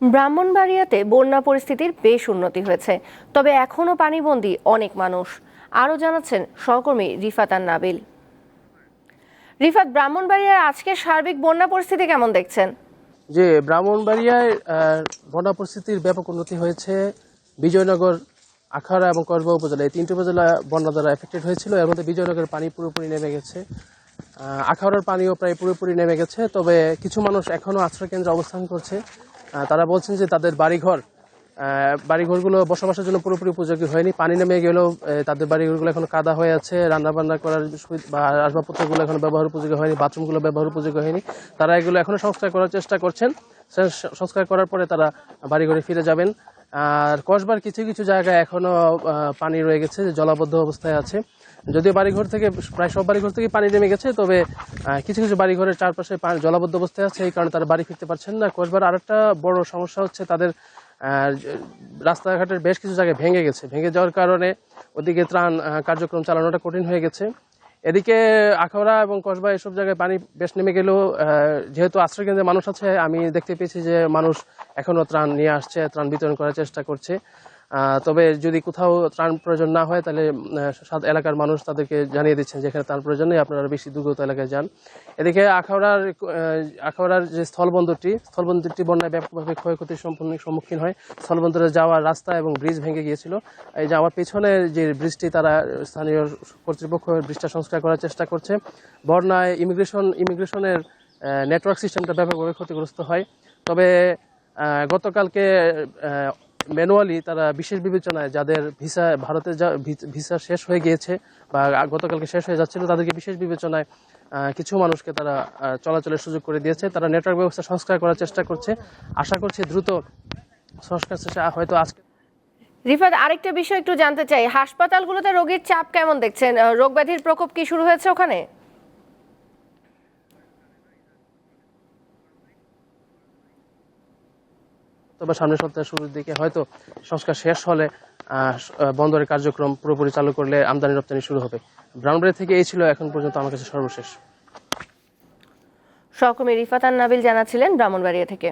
ব্রাহ্মণবাড়িয়াতে বন্যা পরিস্থিতির বেশ উন্নতি হয়েছে তবে এখনও পানিবন্দী অনেক মানুষ। আরও জানাচ্ছেন সহকর্মী রিফাত আর নাবিল। রিফাত ব্রাহ্মণবাড়িয়ার আজকের সার্বিক বন্যা পরিস্থিতি কেমন দেখছেন? যে ব্রাহ্মণবাড়িয়ায় বন্যা পরিস্থিতির ব্যাপক উন্নতি হয়েছে। বিজয়নগর আখাড়া এবং কসবা উপজেলা এই তিনটি উপজেলা বন্যা দ্বারা এফেক্টেড হয়েছিল। এর মধ্যে বিজয়নগরের পানি পুরোপুরি নেমে গেছে। আহ, আখাউড়ার পানিও প্রায় পুরোপুরি নেমে গেছে। তবে কিছু মানুষ এখনও আশ্রয় কেন্দ্রে অবস্থান করছে। তারা বলছেন যে তাদের বাড়িঘর বাড়িঘরগুলো বসবাসের জন্য পুরোপুরি উপযোগী হয়নি। পানি নেমে গেলেও তাদের বাড়িঘরগুলো এখন কাদা হয়ে আছে, রান্নাবান্না করার বা আসবাবপত্রগুলো এখন ব্যবহার উপযোগী হয়নি, বাথরুমগুলো ব্যবহার উপযোগী হয়নি। তারা এগুলো এখনও সংস্কার করার চেষ্টা করছেন। সংস্কার করার পরে তারা বাড়িঘরে ফিরে যাবেন। আর কসবার কিছু কিছু জায়গায় এখনও পানি রয়ে গেছে জলাবদ্ধ অবস্থায় আছে। যদিও বাড়িঘর থেকে, প্রায় সব বাড়িঘর থেকে পানি নেমে গেছে, তবে কিছু কিছু বাড়িঘরের চারপাশে জলাবদ্ধ অবস্থায় আছে, এই কারণে তারা বাড়ি ফিরতে পারছেন না। কসবার আরেকটা বড় সমস্যা হচ্ছে তাদের রাস্তাঘাটের বেশ কিছু জায়গায় ভেঙে গেছে। ভেঙে যাওয়ার কারণে ওদিকে ত্রাণ কার্যক্রম চালানোটা কঠিন হয়ে গেছে। এদিকে আখাউড়া এবং কসবা এসব জায়গায় পানি বেশ নেমে গেলেও যেহেতু আশ্রয়কেন্দ্রে মানুষ আছে, আমি দেখতে পেয়েছি যে মানুষ এখনও ত্রাণ নিয়ে আসছে, ত্রাণ বিতরণ করার চেষ্টা করছে। তবে যদি কোথাও ত্রাণ প্রয়োজন না হয়, তাহলে সাত এলাকার মানুষ তাদেরকে জানিয়ে দিচ্ছেন যেখানে ত্রাণ প্রয়োজন নেই, আপনারা বেশি দুর্গত এলাকায় যান। এদিকে আখাউড়ার আখাউড়ার যে স্থলবন্দরটি স্থলবন্দরটি বন্যায় ব্যাপকভাবে ক্ষয়ক্ষতির সম্পূর্ণ- সম্মুখীন হয়। স্থলবন্দরে যাওয়ার রাস্তা এবং ব্রিজ ভেঙে গিয়েছিল। এই যে আমার পেছনে যে ব্রিজটি, তারা স্থানীয় কর্তৃপক্ষ ব্রিজটা সংস্কার করার চেষ্টা করছে। বন্যায় ইমিগ্রেশন, ইমিগ্রেশনের নেটওয়ার্ক সিস্টেমটা ব্যাপকভাবে ক্ষতিগ্রস্ত হয়। তবে গতকালকে ম্যানুয়ালি তারা বিশেষ বিবেচনায় যাদের ভিসা ভারতে যা ভিসা শেষ হয়ে গিয়েছে বা গতকালকে শেষ হয়ে যাচ্ছিল, তাদেরকে বিশেষ বিবেচনায় কিছু মানুষকে তারা চলাচলের সুযোগ করে দিয়েছে। তারা নেটওয়ার্ক ব্যবস্থা সংস্কার করার চেষ্টা করছে। আশা করছি দ্রুত সংস্কার শেষে হয়তো আজকে রিফাত, আরেকটা বিষয় একটু জানতে চাই। হাসপাতালগুলোতে রোগীর চাপ কেমন দেখছেন? রোগ ব্যাধির প্রকোপ কি শুরু হয়েছে ওখানে? তবে সামনের সপ্তাহের শুরুর দিকে হয়তো সংস্কার শেষ হলে বন্দরের কার্যক্রম পুরোপুরি চালু করলে আমদানি রপ্তানি শুরু হবে। ব্রাউনবাড়ি থেকে এই ছিল এখন পর্যন্ত আমার কাছে সর্বশেষ। সহকর্মী রিফাতান নাবিল জানাচ্ছিলেন ব্রাহ্মণবাড়িয়া থেকে।